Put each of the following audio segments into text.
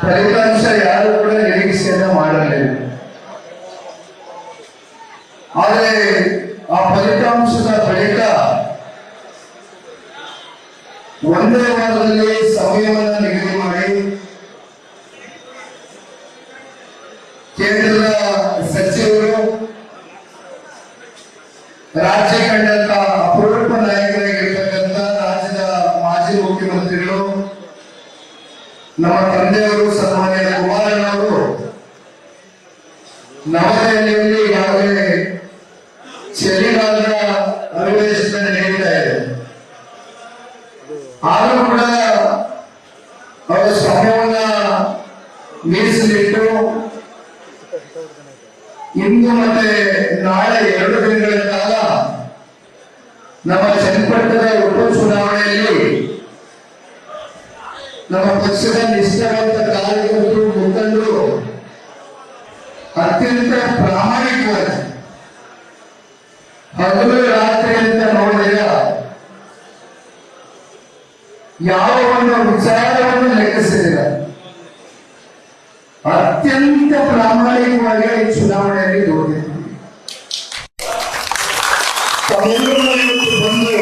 ಫಲಿತಾಂಶ ಯಾರು ಕೂಡ ನಿರೀಕ್ಷೆಯನ್ನ ಮಾಡಲಿಲ್ಲ. ಆದರೆ ಆ ಫಲಿತಾಂಶದ ಬಳಿಕ ಒಂದೇ ವಾರದಲ್ಲಿ ಸಮಯವನ್ನು ನಿಗದಿ ಮಾಡಿ ಕೇಂದ್ರದ ಸಚಿವರು ರಾಜ್ಯ ಕಂಡಂತ ಅಪರೂಪ ನಾಯಕರಾಗಿರ್ತಕ್ಕಂಥ ರಾಜ್ಯದ ಮಾಜಿ ಮುಖ್ಯಮಂತ್ರಿಗಳು ನಮ್ಮ ತಂದೆಯವರು ಸನ್ಮಾನ್ಯ ಕುಮಾರಣ್ಣವರು ನವದೆಹಲಿಯಲ್ಲಿ ಈಗಾಗಲೇ ಚಳಿಗಾಲದ ಅಧಿವೇಶನ ನಡೀತಾ ಇದೆ. ಆದರೂ ಕೂಡ ಅವರು ಸಮಯವನ್ನ ಮೀಸಲಿಟ್ಟು ಇಂದು ಮತ್ತೆ ನಾಳೆ ಎರಡು ದಿನಗಳ ಕಾಲ ನಮ್ಮ ಚನ್ನಪಟ್ಟಣದ ಉಪಚುನಾವಣೆಯಲ್ಲಿ ನಮ್ಮ ಪಕ್ಷದ ನಿಷ್ಠಾವಂತ ಕಾರ್ಯಕರ್ತರು ಮುಖಂಡರು ಅತ್ಯಂತ ಪ್ರಾಮಾಣಿಕವಾಗಿ ಹಗಲು ರಾತ್ರಿ ಅಂತ ನೋಡಿದ ಯಾವ ಒಂದು ವಿಚಾರವನ್ನು ಲೆಕ್ಕಿಸಿದಿರ ಅತ್ಯಂತ ಪ್ರಾಮಾಣಿಕವಾಗಿ ಈ ಚುನಾವಣೆಯಲ್ಲಿ ನೋಡಿದ್ದೀವಿ ತಮ್ಮೆಲ್ಲರೂ ಬಂದು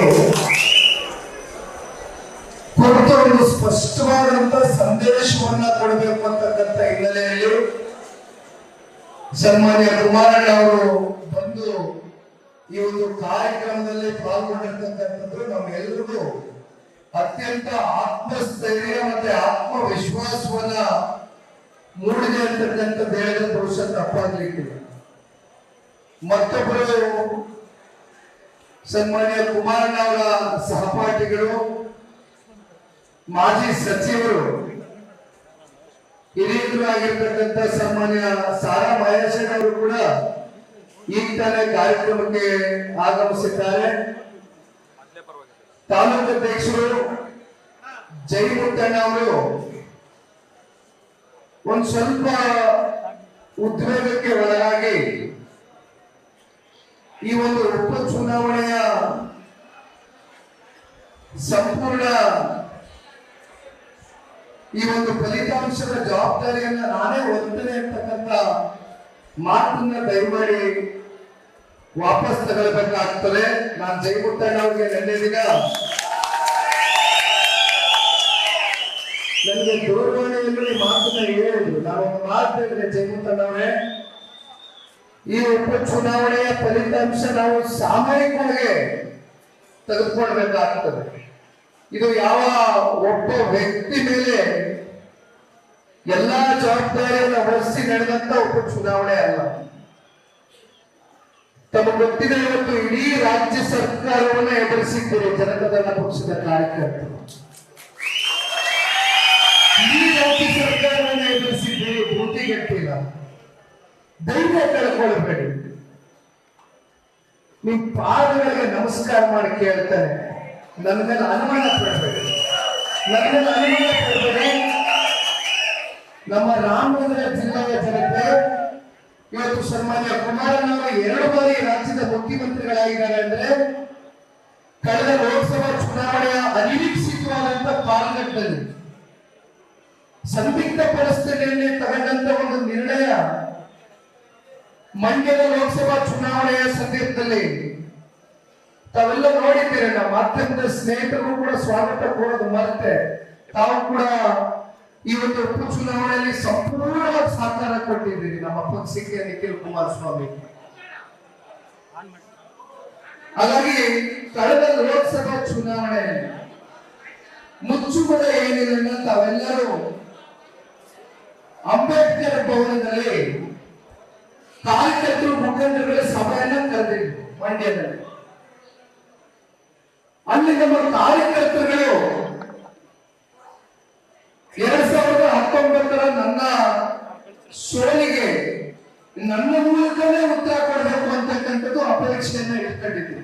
ಕೊಟ್ಟ ಒಂದು ಸ್ಪಷ್ಟವಾದಂತ ಸಂದೇಶವನ್ನ ಕೊಡಬೇಕು ಅಂತಕ್ಕಂಥ ಹಿನ್ನೆಲೆಯಲ್ಲಿ ಸನ್ಮಾನ್ಯ ಕುಮಾರಣ್ಣ ಅವರು ಬಂದು ಈ ಒಂದು ಕಾರ್ಯಕ್ರಮದಲ್ಲಿ ಪಾಲ್ಗೊಂಡಿರ್ತಕ್ಕಂಥದ್ದು ನಮ್ಮೆಲ್ಲರಿಗೂ ಅತ್ಯಂತ ಆತ್ಮಸ್ಥೈರ್ಯ ಮತ್ತೆ ಆತ್ಮವಿಶ್ವಾಸವನ್ನ ಮೂಡಿದೆ ಅಂತಕ್ಕಂಥದ್ದು ಹೇಳಿದ್ರೆ ಬಹುಶಃ ತಪ್ಪಾಗ್ಲಿಕ್ಕಿಲ್ಲ. ಮತ್ತೊಬ್ಬರು ಸನ್ಮಾನ್ಯ ಕುಮಾರಣ್ಣ ಅವರ ಸಹಪಾಠಿಗಳು, ಮಾಜಿ ಸಚಿವರು, ಹಿರಿಯರು ಆಗಿರ್ತಕ್ಕಂಥ ಸನ್ಮಾನ್ಯ ಸಾರಾ ಮಹೇಶನ್ ಅವರು ಕೂಡ ಈಗ ಕಾರ್ಯಕ್ರಮಕ್ಕೆ ಆಗಮಿಸಿದ್ದಾರೆ. ತಾಲೂಕು ಅಧ್ಯಕ್ಷರು ಜೈಮುತ್ತಣ್ಣ ಅವರು, ಒಂದ್ ಸ್ವಲ್ಪ ಉದ್ವೇಗಕ್ಕೆ ಒಳಗಾಗಿ ಈ ಒಂದು ಉಪ ಚುನಾವಣೆಯ ಸಂಪೂರ್ಣ ಈ ಒಂದು ಫಲಿತಾಂಶದ ಜವಾಬ್ದಾರಿಯನ್ನ ನಾನೇ ಹೊರ್ತೇನೆ ಅಂತಕ್ಕಂಥ ಮಾತನ್ನ ದಯಮಾಡಿ ವಾಪಸ್ ತಗೊಳ್ಬೇಕಾಗ್ತದೆ. ನಾನು ಜೈಮುತ್ತಣ್ಣ ಅವ್ರಿಗೆ ನೆನ್ನೆ ದಿನ ನನಗೆ ದೂರವಾಣಿಯಲ್ಲಿ ಮಾತನ್ನ ಹೇಳಿದ್ರು. ನಾನು ಒಂದು ಮಾತು ಹೇಳಿದ್ರೆ ಅವರೇ. ಈ ಉಪ ಚುನಾವಣೆಯ ಫಲಿತಾಂಶ ನಾವು ಸಾಮೂಹಿಕವಾಗಿ ತೆಗೆದುಕೊಳ್ಬೇಕಾಗ್ತದೆ. ಇದು ಯಾವ ಒಬ್ಬ ವ್ಯಕ್ತಿ ಮೇಲೆ ಎಲ್ಲಾ ಜವಾಬ್ದಾರಿಯನ್ನು ಹೊರಿಸಿ ನಡೆದಂತ ಉಪ ಚುನಾವಣೆ ಅಲ್ಲ. ತಮ್ಮ ಗೊತ್ತಿದೆ ಇವತ್ತು ಇಡೀ ರಾಜ್ಯ ಸರ್ಕಾರವನ್ನು ಎದುರಿಸಿದ್ದೀರಿ ಜನತಾದಳ ಪಕ್ಷದ ಕಾರ್ಯಕರ್ತರು. ಇಡೀ ರಾಜ್ಯ ಸರ್ಕಾರವನ್ನ ಧೈರ್ಯ ಕಳ್ಕೊಳ್ಬೇಡಿ ನಿಮ್ ಪಾದಗಳಿಗೆ ನಮಸ್ಕಾರ ಮಾಡಿ ಕೇಳ್ತಾನೆ, ನನ್ನ ಮೇಲೆ ಅನುಮಾನ ಪಡಬೇಡಿ. ನನ್ನ ಮೇಲೆ ಅನುಮಾನ ಪಡಬೇಡಿ. ನಮ್ಮ ರಾಮನಗರ ಜಿಲ್ಲೆಯ ಜನತೆ, ಇವತ್ತು ಸನ್ಮಾನ್ಯ ಕುಮಾರನವರು ಎರಡು ಬಾರಿ ರಾಜ್ಯದ ಮುಖ್ಯಮಂತ್ರಿಗಳಾಗಿದ್ದಾರೆ ಅಂದ್ರೆ, ಕಳೆದ ಲೋಕಸಭಾ ಚುನಾವಣೆಯ ಅನಿರೀಕ್ಷಿತವಾದಂತ ಕಾಲಘಟ್ಟದಲ್ಲಿ ಸಂದಿಗ್ಧ ಪರಿಸ್ಥಿತಿಯಲ್ಲಿ ತಗೊಂಡಂತ ಒಂದು ನಿರ್ಣಯ ಮಂಡ್ಯದ ಲೋಕಸಭಾ ಚುನಾವಣೆಯ ಸಂದರ್ಭದಲ್ಲಿ ತಾವೆಲ್ಲ ನೋಡಿದ್ದೀರಿ, ನಮ್ಮ ಮಾಧ್ಯಮದ ಸ್ನೇಹಿತರು ಕೂಡ ಸ್ವಾಗತ ಕೋರೋದು ಮರೆತೆ. ತಾವು ಕೂಡ ಈ ಒಂದು ಉಪ ಚುನಾವಣೆಯಲ್ಲಿ ಸಂಪೂರ್ಣವಾಗಿ ಸಹಕಾರ ಕೊಟ್ಟಿದ್ದೀರಿ, ನಮ್ಮ ಪಕ್ಷಕ್ಕೆ ನಿಖಿಲ್ ಕುಮಾರಸ್ವಾಮಿ. ಹಾಗಾಗಿ ಕಳೆದ ಲೋಕಸಭಾ ಚುನಾವಣೆ ಮುಚ್ಚುಮರ ಏನಿಲ್ಲ ತಾವೆಲ್ಲರೂ ಅಂಬೇಡ್ಕರ್ ಭವನದಲ್ಲಿ ಕಾರ್ಯಕರ್ತರು ಮುಖಂಡರುಗಳ ಸಭೆಯನ್ನ ಕರೆದಿದ್ರು ಮಂಡ್ಯದಲ್ಲಿ. ಅಲ್ಲಿ ನಮ್ಮ ಕಾರ್ಯಕರ್ತರುಗಳು ಎರಡ್ ಸಾವಿರದ ಹತ್ತೊಂಬತ್ತರ ನನ್ನ ಸೋಲಿಗೆ ನನ್ನ ಮೂಲಕನೇ ಉತ್ತರ ಕೊಡಬೇಕು ಅಂತಕ್ಕಂಥದ್ದು ಅಪೇಕ್ಷೆಯನ್ನ ಇಟ್ಕೊಂಡಿದ್ರು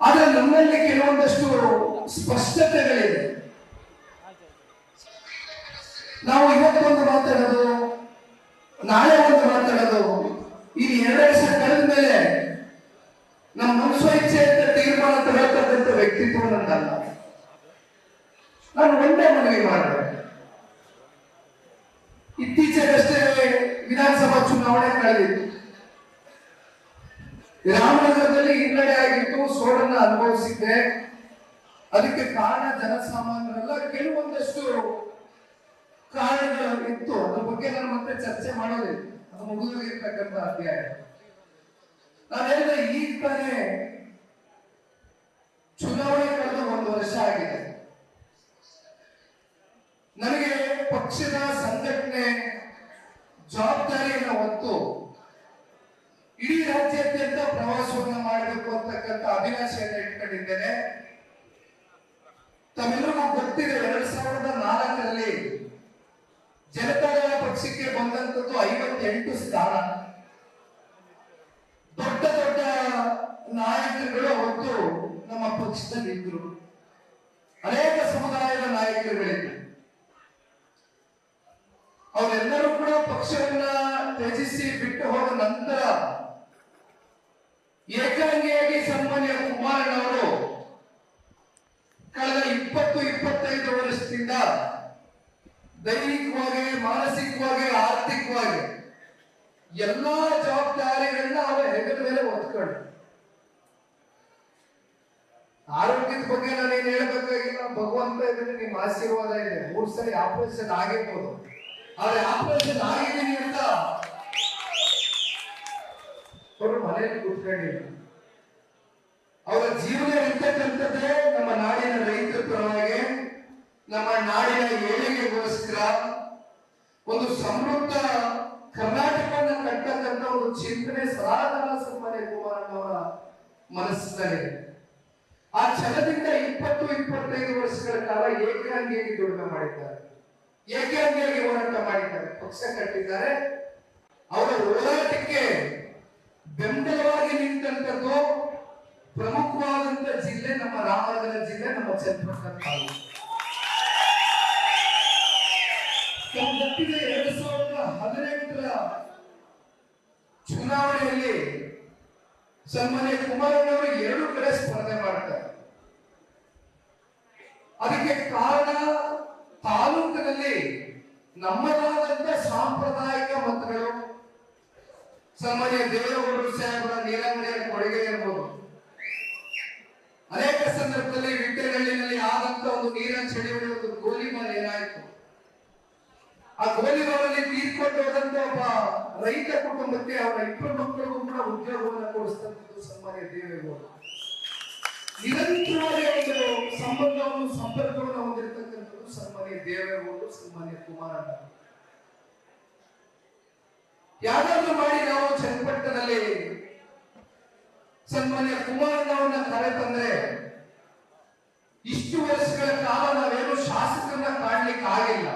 ಆದ್ರೆ ನಮ್ಮಲ್ಲಿ ಕೆಲವೊಂದಷ್ಟು ಸ್ಪಷ್ಟತೆಗಳಿದೆ ನಾವು ಇವತ್ತೊಂದು ಮಾತಾಡೋದು ನಾಳೆ ಒಂದು ಮಾತಾಡೋದು. ಈ ಎರಡು ವರ್ಷ ಕಳೆದ ಮೇಲೆ ನಮ್ಮ ಮನುಷ್ಯ ಇಚ್ಛೆ ಅಂತ ತೀರ್ಮಾನ ತಗೊಳ್ತಕ್ಕಂಥ ವ್ಯಕ್ತಿತ್ವ ನನ್ನಲ್ಲ ನಾನು ಒಂದೇ ಮನವಿ ಮಾಡಿದೆ. ಇತ್ತೀಚೆಗಷ್ಟೇ ವಿಧಾನಸಭಾ ಚುನಾವಣೆ ಕಳೆದಿತ್ತು. ರಾಮನಗರದಲ್ಲಿ ಹಿನ್ನಡೆ ಆಗಿತ್ತು ಸೋಡನ್ನ ಅನುಭವಿಸಿದ್ದೆ. ಅದಕ್ಕೆ ಕಾರಣ ಜನಸಾಮಾನ್ಯರೆಲ್ಲ. ಕೆಲವೊಂದಷ್ಟು ಕಾರಣಗಳು ಇತ್ತು ಅದ್ರ ಬಗ್ಗೆ ನಾನು ಮತ್ತೆ ಚರ್ಚೆ ಮಾಡೋದಿಲ್ಲ. ಅದು ಮುಗಿದೋಗಿರ್ತಕ್ಕಂಥ ಅಧ್ಯಾಯ. ನಾನು ಹೇಳಿದ ಈಗ ತಾನೇ ಚುನಾವಣೆ ಕಳೆದ ಒಂದು ವರ್ಷ ಆಗಿದೆ. ನನಗೆ ಪಕ್ಷದ ಸಂಘಟನೆ ಜವಾಬ್ದಾರಿಯನ್ನು ಹೊತ್ತು ಇಡೀ ರಾಜ್ಯಾದ್ಯಂತ ಪ್ರವಾಸವನ್ನು ಮಾಡಬೇಕು ಅಂತಕ್ಕಂಥ ಅಭಿಲಾಷೆಯನ್ನು ಇಟ್ಕೊಂಡಿದ್ದೇನೆ. ತಮ್ಮೆಲ್ಲರಿಗೂ ಗೊತ್ತಿದೆ, ಎರಡ್ ಸಾವಿರದ ನಾಲ್ಕರಲ್ಲಿ ಜನತಾದಳ ಪಕ್ಷಕ್ಕೆ ಬಂದಂತದ್ದು ಐವತ್ತೆಂಟು ಸ್ಥಾನ. ದೊಡ್ಡ ದೊಡ್ಡ ನಾಯಕರುಗಳು ಅವತ್ತು ನಮ್ಮ ಪಕ್ಷದಲ್ಲಿ ಇದ್ರು ಅನೇಕ ಸಮುದಾಯದ ನಾಯಕರುಗಳಿದ್ರು. ಅವರೆಲ್ಲರೂ ಕೂಡ ಪಕ್ಷವನ್ನ ತ್ಯಜಿಸಿ ಬಿಟ್ಟು ಹೋದ ನಂತರ ಏಕಾಂಗಿಯಾಗಿ ಸನ್ಮಾನ್ಯ ಕುಮಾರಣ್ಣವರು ಕಳೆದ ಇಪ್ಪತ್ತು, ಇಪ್ಪತ್ತೈದು ವರ್ಷದಿಂದ ದೈಹಿಕವಾಗಿ, ಮಾನಸಿಕವಾಗಿ, ಆರ್ಥಿಕವಾಗಿ ಎಲ್ಲಾ ಜವಾಬ್ದಾರಿಗಳನ್ನ ಅವ ಹೆಗಲ ಮೇಲೆ ಹೊತ್ಕೊಂಡು ಆರೋಗ್ಯದ ಬಗ್ಗೆ ನಾನೇನು ಹೇಳ್ಬೇಕಾಗಿಲ್ಲ ಭಗವಂತ ಇದ್ರೆ ನಿಮ್ ಆಶೀರ್ವಾದ ಇದೆ. ಮೂರ್ ಸರಿ ಆಪರೇಷನ್ ಆಗಿರ್ಬೋದು. ಆದ್ರೆ ಆಪರೇಷನ್ ಆಗಿದ್ದೀನಿ ಅಂತ ಅವರು ಮನೆಯಲ್ಲಿ ಕೂತ್ಕೊಂಡಿಲ್ಲ ಅವರ ಜೀವನ ಇರ್ತಕ್ಕಂಥದ್ದೇ ನಮ್ಮ ನಾಡಿನ ರೈತರ ಪರವಾಗಿ ನಮ್ಮ ನಾಡಿನ ಏಳಿಗೆಗೋಸ್ಕರ ಒಂದು ಸಮೃದ್ಧ ಕರ್ನಾಟಕವನ್ನು ಕಟ್ಟತಕ್ಕಂಥ ಒಂದು ಚಿಂತನೆ ಸದಾಕಾಲ ಸನ್ಮಾನ್ಯ ಕುಮಾರಣ್ಣವರ ಮನಸ್ಸಿನಲ್ಲಿ ಆ ಛಲದಿಂದ ಇಪ್ಪತ್ತು, ಇಪ್ಪತ್ತೈದು ವರ್ಷಗಳ ಕಾಲ ಏಕಾಂಗಿಯಾಗಿ ದುಡಿಮೆ ಮಾಡಿದ್ದಾರೆ. ಏಕಾಂಗಿಯಾಗಿ ಹೋರಾಟ ಮಾಡಿದ್ದಾರೆ. ಪಕ್ಷ ಕಟ್ಟಿದ್ದಾರೆ. ಅವರ ಹೋರಾಟಕ್ಕೆ ಬೆಂಬಲವಾಗಿ ನಿಂತಂತದ್ದು ಪ್ರಮುಖವಾದಂತ ಜಿಲ್ಲೆ ನಮ್ಮ ರಾಮನಗರ ಜಿಲ್ಲೆ, ನಮ್ಮ ಚನ್ನಪಟ್ಟಣ ತಾಲೂಕು. ತಾವು ಎರಡು ಸಾವಿರದ ಹದಿನೆಂಟರ ಚುನಾವಣೆಯಲ್ಲಿ ಸನ್ಮಾನ್ಯ ಕುಮಾರಣ್ಣವರು ಎರಡು ಕಡೆ ಸ್ಪರ್ಧೆ ಮಾಡ್ತಾರೆ ಅದಕ್ಕೆ ಕಾರಣ ತಾಲೂಕಿನಲ್ಲಿ ನಮ್ಮದಾದಂತ ಸಾಂಪ್ರದಾಯಿಕ ಮತಗಳು, ಸನ್ಮಾನ್ಯ ದೇವೇಗೌಡರು ಸಾಹೇಬರ ನೀಲಂಗಡಿಯ ಕೊಡುಗೆ ಇರ್ಬೋದು. ಅನೇಕ ಸಂದರ್ಭದಲ್ಲಿ ವಿಟ್ಟೆಹಳ್ಳಿನಲ್ಲಿ ಆದಂತ ಒಂದು ನೀರಿನ ಚಳಿವಳಿ ಆ ಗೋಲಿಮಾರಲ್ಲಿ ತೀರ್ಕೊಂಡು ಹೋದಂತ ಒಬ್ಬ ರೈತ ಕುಟುಂಬಕ್ಕೆ ಅವರ ಇಬ್ಬರು ಮಕ್ಕಳಿಗೂ ಕೂಡ ಉದ್ಯೋಗವನ್ನು ಕೊಡಿಸ್ತಕ್ಕಂಥದ್ದು ಸನ್ಮಾನ್ಯ ದೇವೇಗೌಡ. ನಿರಂತರವಾಗಿ ಒಂದು ಸಂಬಂಧವನ್ನು, ಸಂಪರ್ಕವನ್ನು ಹೊಂದಿರತಕ್ಕಂಥದ್ದು ಸನ್ಮಾನ್ಯ ದೇವೇಗೌಡ, ಸನ್ಮಾನ್ಯ ಕುಮಾರಣ್ಣ ಯಾವ್ದಾದ್ರು ಮಾಡಿ ನಾವು ಚನ್ನಪಟ್ಟಣದಲ್ಲಿ ಸನ್ಮಾನ್ಯ ಕುಮಾರಣ್ಣವನ್ನ ಕರೆ ತಂದ್ರೆ ಇಷ್ಟು ವರ್ಷಗಳ ಕಾಲ ನಾವೇನು ಶಾಸಕರನ್ನ ಕಾಣ್ಲಿಕ್ಕೆ ಆಗಿಲ್ಲ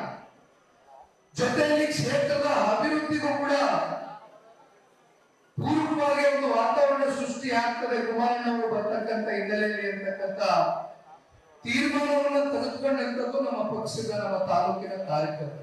ಜೊತೆಯಲ್ಲಿ ಕ್ಷೇತ್ರದ ಅಭಿವೃದ್ಧಿಗೂ ಕೂಡ ಪೂರ್ವವಾಗಿ ಒಂದು ವಾತಾವರಣ ಸೃಷ್ಟಿ ಆಗ್ತದೆ. ಕುಮಾರಣ್ಣವರು ಬರ್ತಕ್ಕಂಥ ಹಿನ್ನೆಲೆಯಲ್ಲಿ ಅಂತಕ್ಕಂಥ ತೀರ್ಮಾನವನ್ನು ತೆಗೆದುಕೊಂಡಂಥದ್ದು ನಮ್ಮ ಪಕ್ಷದ, ನಮ್ಮ ತಾಲೂಕಿನ ಕಾರ್ಯಕರ್ತರು.